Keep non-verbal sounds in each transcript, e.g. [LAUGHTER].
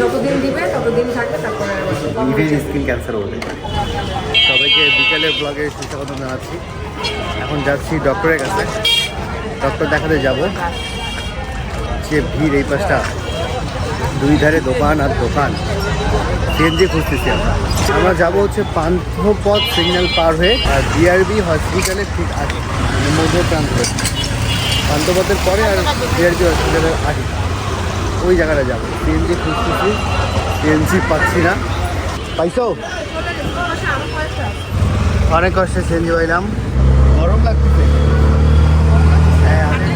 যতদিন দিবে ততদিন থাকে তারপরে ইভেন স্কিন ক্যান্সারও হতে পারে সবাইকে বিকেলের ব্লগে সুস্বাগত জানাচ্ছি। এখন যাচ্ছি ডক্টরের কাছে। ডক্টর দেখাতে যাব। যে ভিড় এই পাশটা। দুই ধারে দোকান আর দোকান। সিএনজি খুঁজতেছি আমরা। আমরা যাব হচ্ছে পান্থপথ সিগন্যাল পার হয়ে আর বিআরবি হসপিটালে ঠিক আগে মানে মধ্য প্রান্তে পান্থপথের পরে আর বিআরবি হসপিটালের আগে ওই জায়গাটা যাব। সিএনজি খুঁজতেছি। সিএনজি পাচ্ছি না। পাইছো? অনেক কষ্টে সিএনজি পাইলাম। গরম লাগতেছে। হ্যাঁ আমি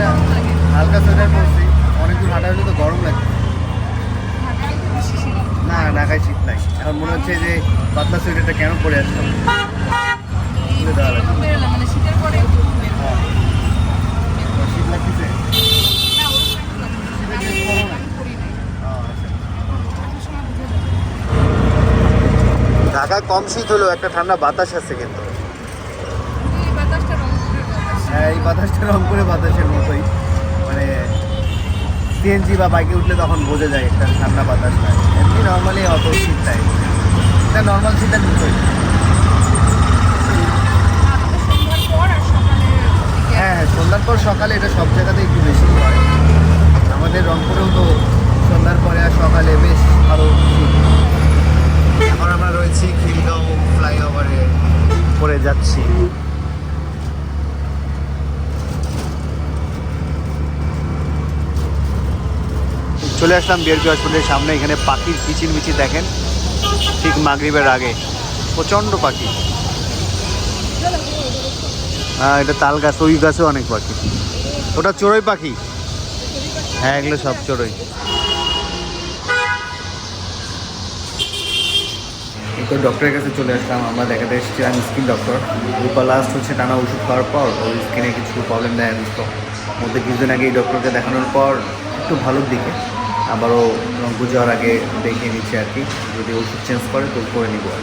হালকা সোয়েটার পরছি। অনেক দূর হাঁটা হলে তো গরম লাগছে। না, ঢাকায় শীত নাই। এখন মনে হচ্ছে যে পাতলা সোয়েটারটা কেন পরে আসলাম? দেওয়া লাগবে মানে শীতের পরে হ্যাঁ। শীত লাগতেছে ঢাকা কম শীত হলেও একটা ঠান্ডা বাতাস আছে কিন্তু। হ্যাঁ এই বাতাসটা রংপুরে বাতাসের মতোই। মানে সিএনজি বা বাইকে উঠলে তখন বোঝা যায় একটা ঠান্ডা বাতাস নাই এমনি নর্মালি অত শীত নাই। এটা নর্মাল শীতের মতোই। হ্যাঁ হ্যাঁ সন্ধ্যার পর সকালে এটা সব জায়গাতে একটু বেশি হয়। আমাদের রংপুরেও তো সন্ধ্যার পরে আর সকালে বেশ ভালো শীত। এখন আমরা রয়েছি খিলগাঁও ফ্লাইওভারে পরে যাচ্ছি। চলে আসলাম বিআরপি হসপিটালের সামনে, এখানে পাখির কিচির মিচির দেখেন। ঠিক মাগরিবের আগে। প্রচণ্ড পাখি। হ্যাঁ এটা তাল গাছ ওই গাছেও অনেক পাখি। ওটা চড়ুই পাখি? হ্যাঁ এগুলো সব চড়ুই। তো ডক্টরের কাছে চলে আসলাম। আমরা দেখাতে এসেছিলাম স্কিন ডক্টর রূপা লাস্ট হচ্ছে টানা ওষুধ খাওয়ার পর ওর স্কিনে কিছু প্রবলেম দেয় তো মধ্যে কিছুদিন আগে এই ডক্টরকে দেখানোর পর একটু ভালোর দিকে আবারও রংপুর আগে দেখিয়ে নিচ্ছে আর কি। যদি ওষুধ চেঞ্জ করে তো করে নিব আর।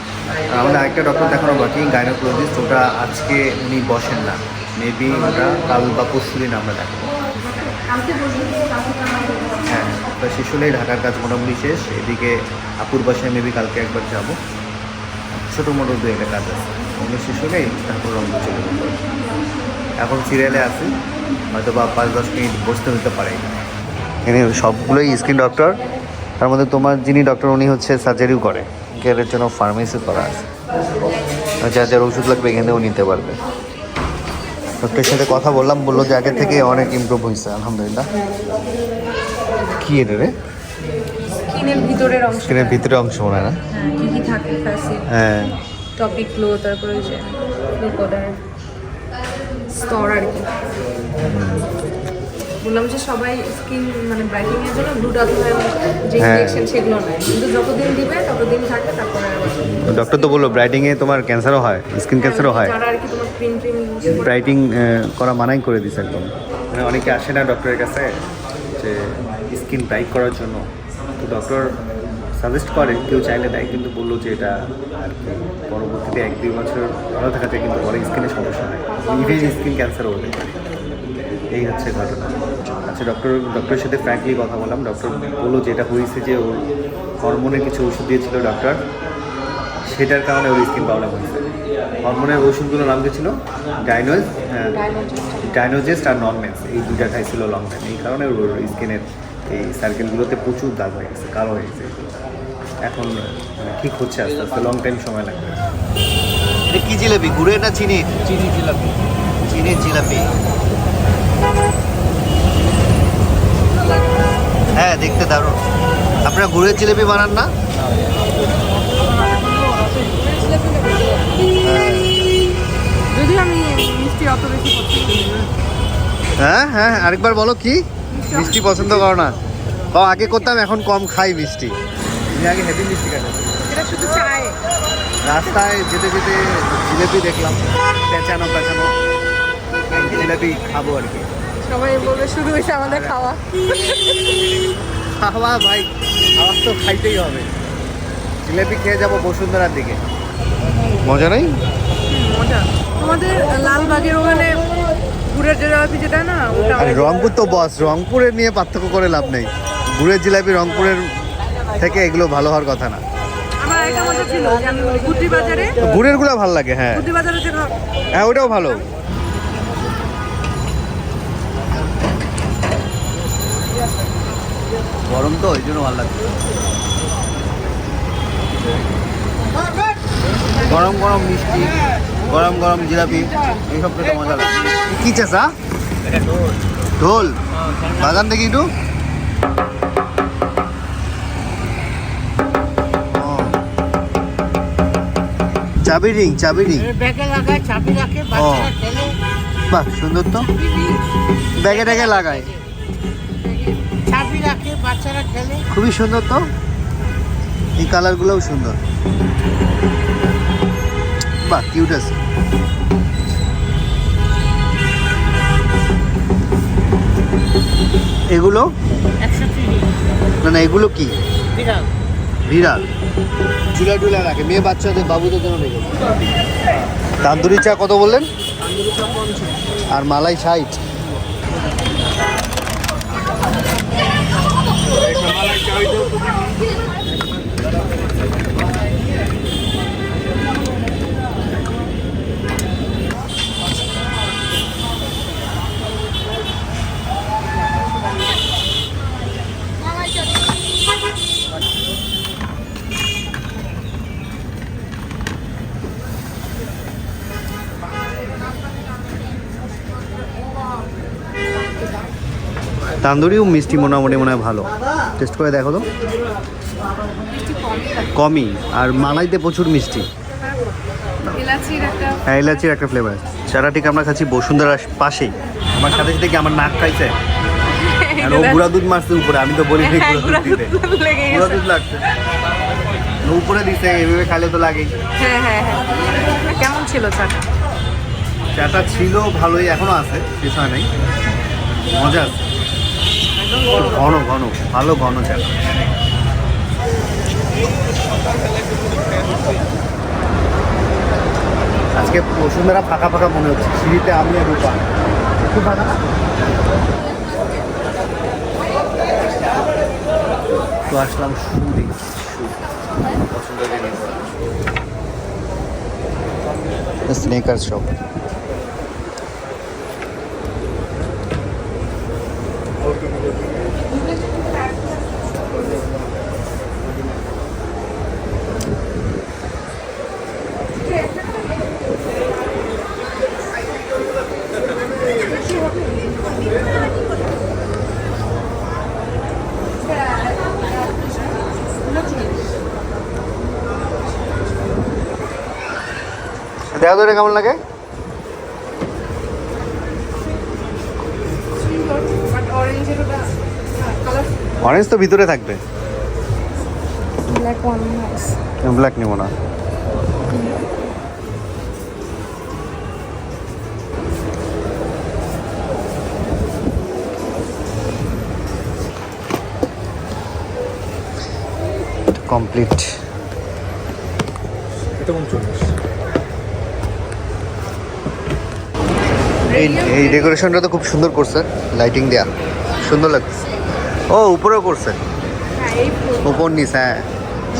আমাদের আরেকটা ডক্টর দেখানো বাকি গাইনোকোলজিস্ট ওটা আজকে উনি বসেন না। মেবি ওটা কাল বা পরশু দিন আমরা দেখাবো। হ্যাঁ তো শেষ হলেই ঢাকার কাজ মোটামুটি শেষ। এদিকে আপুর বাসায় মেবি কালকে একবার যাব। ছোটো মোটো দু একটা কাজ আছে। ওগুলো শেষ হলেই তারপর রংপুর চলে এখন সিরিয়ালে আছি, হয়তো বা পাঁচ দশ মিনিট বসতে হতে পারে। এখানে সবগুলোই স্কিন ডক্টর তার মধ্যে তোমার যিনি ডক্টর উনি হচ্ছে সার্জারিও করে। কেয়ারের জন্য ফার্মেসি করা আছে। যা যার ওষুধ লাগবে এখানেও নিতে পারবে। ডক্টরের সাথে কথা বললাম, বলল যে আগের থেকে অনেক ইমপ্রুভ হয়েছে, আলহামদুলিল্লাহ। কি এটা রে? স্কিনের ভিতরের অংশ স্কিনের ভিতরে অংশ মনে হয় না? হ্যাঁ কি কি থাকে হ্যাঁ। টপিক গ্লো তারপরে ওই যে স্তর আর কি। বললাম যে সবাই স্কিন মানে ব্রাইটিং এর জন্য যে হ্যাঁ। ইনজেকশন সেগুলো নেয়। কিন্তু যতদিন দিবে ততদিন থাকে তারপরে ডক্টর তো বলল ব্রাইটিংয়ে তোমার ক্যান্সারও হয় স্কিন ক্যান্সারও হয়। যারা আর কি তোমার ক্রিম ট্রিম ইউজ করে। ব্রাইটিং করা মানাই করে দিছে একদম। মানে অনেকে আসে না ডক্টরের কাছে যে স্কিন ব্রাইট করার জন্য। ডক্টর সাজেস্ট করে কেউ চাইলে দেয় কিন্তু বলল যে এটা আর কি পরবর্তীতে এক দুই বছর ভালো থাকা যায় কিন্তু পরে স্কিনের সমস্যা হয়। ইভেন স্কিন ক্যান্সারও হতে পারে। এই হচ্ছে ঘটনা। আচ্ছা ডক্টর ডক্টরের সাথে ফ্র্যাঙ্কলি কথা বললাম। ডক্টর বলল যে এটা হয়েছে যে ওর হরমোনের কিছু ওষুধ দিয়েছিল ডক্টর সেটার কারণে ওর স্কিন প্রবলেম হয়েছে। হরমোনের ওষুধগুলোর নাম কি ছিল? ডাইনোজ হ্যাঁ। ডাইনোজেস্ট আর ননমেন্স এই দুইটা খাইছিল লং টাইম এই কারণে ওর স্কিনের এই সার্কেলগুলোতে প্রচুর দাগ হয়ে গেছে কালো হয়ে গেছে। এখন মানে ঠিক হচ্ছে আস্তে আস্তে লং টাইম সময় লাগবে। এটা কি জিলাপি? গুড়ে না চিনি? চিনি জিলাপি। চিনি জিলাপি। হ্যাঁ দেখতে দারুণ। আপনারা গুড়ের জিলাপি বানান না? হ্যাঁ যদি আমি মিষ্টি অত বেশি পছন্দ না। হ্যাঁ হ্যাঁ আরেকবার বলো কি? মিষ্টি পছন্দ করো না। বা আগে করতাম এখন কম খাই মিষ্টি। আমি আগে হেভি মিষ্টি খাই এটা শুধু চায়। রাস্তায় যেতে যেতে জিলেপি দেখলাম পেঁচানো পেঁচানো। জিলেপি খাব আর কি। সবাই বলবে শুরু হয়েছে আমাদের খাওয়া। খাওয়া ভাই খাওয়া তো খাইতেই হবে। জিলেপি খেয়ে যাব বসুন্ধরার দিকে। মজা নেই? মজা। আমাদের লালবাগের ওখানে গুড়ের জিলাপি যেটা না? ওটা আরে রংপুর তো বস রংপুরের নিয়ে পার্থক্য করে লাভ নেই। গুড়ের জিলাপি রংপুরের থেকে এগুলো ভালো হওয়ার কথা না। গুড়েরগুলা ভালো লাগে হ্যাঁ। হ্যাঁ। ওটাও ভালো। গরম তো ওই জন্য ভালো লাগছে গরম গরম মিষ্টি। গরম গরম জিলাপি এইসব খেতে মজা লাগে। কি চেষা ঢোল। বাগান দেখি একটু? চাবি রিং চাবি রিং ব্যাগে লাগায় চাবি রাখে বাহ সুন্দর তো। ব্যাগে ট্যাগে লাগায়। চাবি রাখে খুবই সুন্দর তো। এই কালারগুলোও সুন্দর। বাহ কিউট আছে। এগুলো? না না এগুলো কি? বিড়াল। চুলা টুলা রাখে মেয়ে বাচ্চাদের বাবুদের জন্য রেখে তান্দুরি চা কত বললেন? আর মালাই ষাট। তান্দুরিও মিষ্টি মোটামুটি মনে হয় ভালো। টেস্ট করে দেখো তো। কমই আর মালাইতে প্রচুর মিষ্টি। হ্যাঁ এলাচির একটা ফ্লেভার চারা ঠিক আমরা খাচ্ছি বসুন্ধরার পাশেই। আমার সাথে সাথে কি আমার নাক খাইছে? [LAUGHS] আর ও গুঁড়া দুধ মারছে উপরে আমি তো বলি গুঁড়া দুধ দিতে। গুঁড়া দুধ লাগছে। উপরে দিছে এভাবে খাইলে তো লাগেই। হ্যাঁ হ্যাঁ হ্যাঁ। কেমন ছিল চাটা? চাটা ছিল ভালোই এখনও আছে শেষ হয় নাই। মজা আছে। ঘন ঘন, ভালো ঘন চা আজকে বসুন্ধরা ফাঁকা ফাঁকা মনে হচ্ছে, সিঁড়িতে আমি আর রূপা একটু ফাঁকা তো আসলাম জিনিস স্নেকার শপ দেখা তো এটা কেমন লাগে? অরেঞ্জ তো ভিতরে থাকবে। ব্ল্যাক ওয়ান নাইস ব্ল্যাক নেব না। কমপ্লিট এই এই ডেকোরেশনটা তো খুব সুন্দর করছে লাইটিং দেয়া। সুন্দর লাগছে। ও উপরেও করছে। উপর নিচ হ্যাঁ।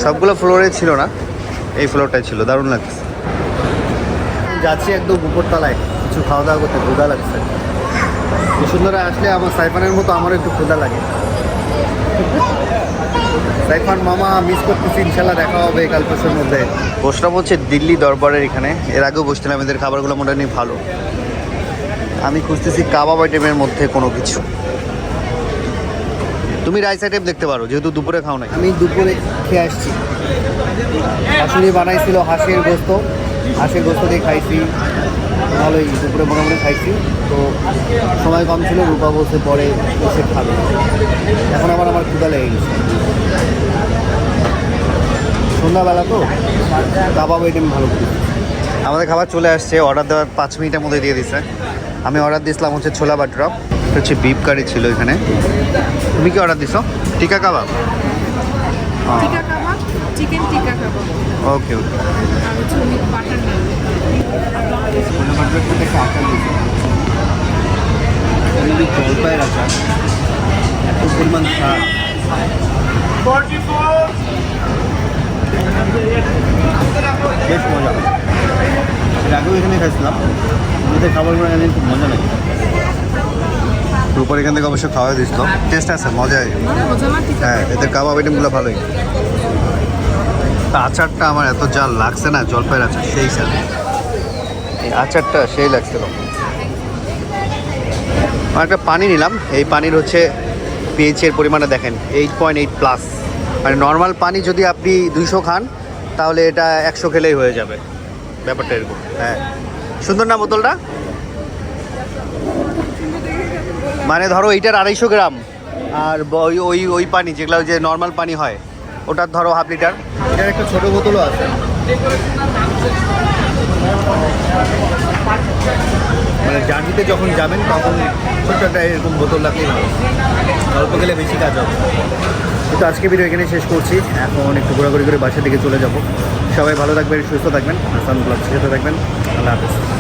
সবগুলো ফ্লোরে ছিল না এই ফ্লোরটাই ছিল দারুণ লাগছে। যাচ্ছি একদম উপরতলায় কিছু খাওয়া দাওয়া করতে ক্ষুদা লাগছে। বসুন্ধরা আসলে আমার সাইফানের মতো আমারও একটু ক্ষুদা লাগে। সাইফান মামা মিস করতেছি ইনশাল্লাহ দেখা হবে কাল পরশুর মধ্যে। বসলাম হচ্ছে দিল্লি দরবারের এখানে। এর আগেও বসছিলাম এদের খাবারগুলো মোটামুটি ভালো। আমি খুঁজতেছি কাবাব আইটেমের মধ্যে কোনো কিছু। তুমি রাইস আইটেম দেখতে পারো যেহেতু দুপুরে খাও নাই। আমি দুপুরে খেয়ে আসছি। শাশুড়ি বানাইছিল হাঁসের গোস্ত। হাঁসের গোস্ত দিয়ে খাইছি। ভালোই দুপুরে মোটামুটি খাইছি। তো সময় কম ছিল রূপা বসে পরে এসে খাবে। এখন আবার আমার ক্ষুদা লেগে গেছে। সন্ধ্যাবেলা তো কাবাব আইটেম ভালো করি আমাদের খাবার চলে আসছে অর্ডার দেওয়ার পাঁচ মিনিটের মধ্যে দিয়ে দিছে। আমি অর্ডার দিয়েছিলাম হচ্ছে ছোলা বাটরা। হচ্ছে বিফ কারি ছিল এখানে। তুমি কি অর্ডার দিছো? টিকা কাবাব? টিকা কাবাব চিকেন টিকা কাবাব। ওকে ওকে বাটার জলপাইয়ের আচার এত পরিমাণ বেশ মজা। এর আগেও এখানে খাইছিলাম। এদের খাবারগুলো এখানে খুব মজা লাগে। উপর এখান থেকে অবশ্য খাওয়া দিছিল টেস্ট আছে মজা মজা না ঠিক হ্যাঁ এদের কাবাব আইটেমগুলো ভালোই। তা আচারটা আমার এত জাল লাগছে না, জলপাইয়ের আচার, সেই স্যার এই আচারটা সেই লাগছিল। আমার একটা পানি নিলাম। এই পানির হচ্ছে পিএইচ এর পরিমাণটা দেখেন এইট পয়েন্ট এইট প্লাস মানে নর্মাল পানি যদি আপনি দুইশো খান, তাহলে এটা একশো খেলেই হয়ে যাবে। ব্যাপারটা এরকম। হ্যাঁ। সুন্দর না বোতলটা? মানে ধরো এইটার আড়াইশো গ্রাম, আর ওই ওই ওই পানি যেগুলো যে নর্মাল পানি হয় ওটার ধরো হাফ লিটার এটার একটা ছোট বোতলও আছে। মানে জার্নিতে যখন যাবেন, তখন ছোট্ট একটা এরকম বোতল রাখলেই ভালো অল্প গেলে বেশি কাজ হবে। তো আজকে ভিডিও এখানে শেষ করছি। এখন একটু ঘোরাঘুরি করে বাসা দিকে চলে যাব। সবাই ভালো থাকবেন সুস্থ থাকবেন। আসান ব্লগ থাকবেন আল্লাহ হাফিজ।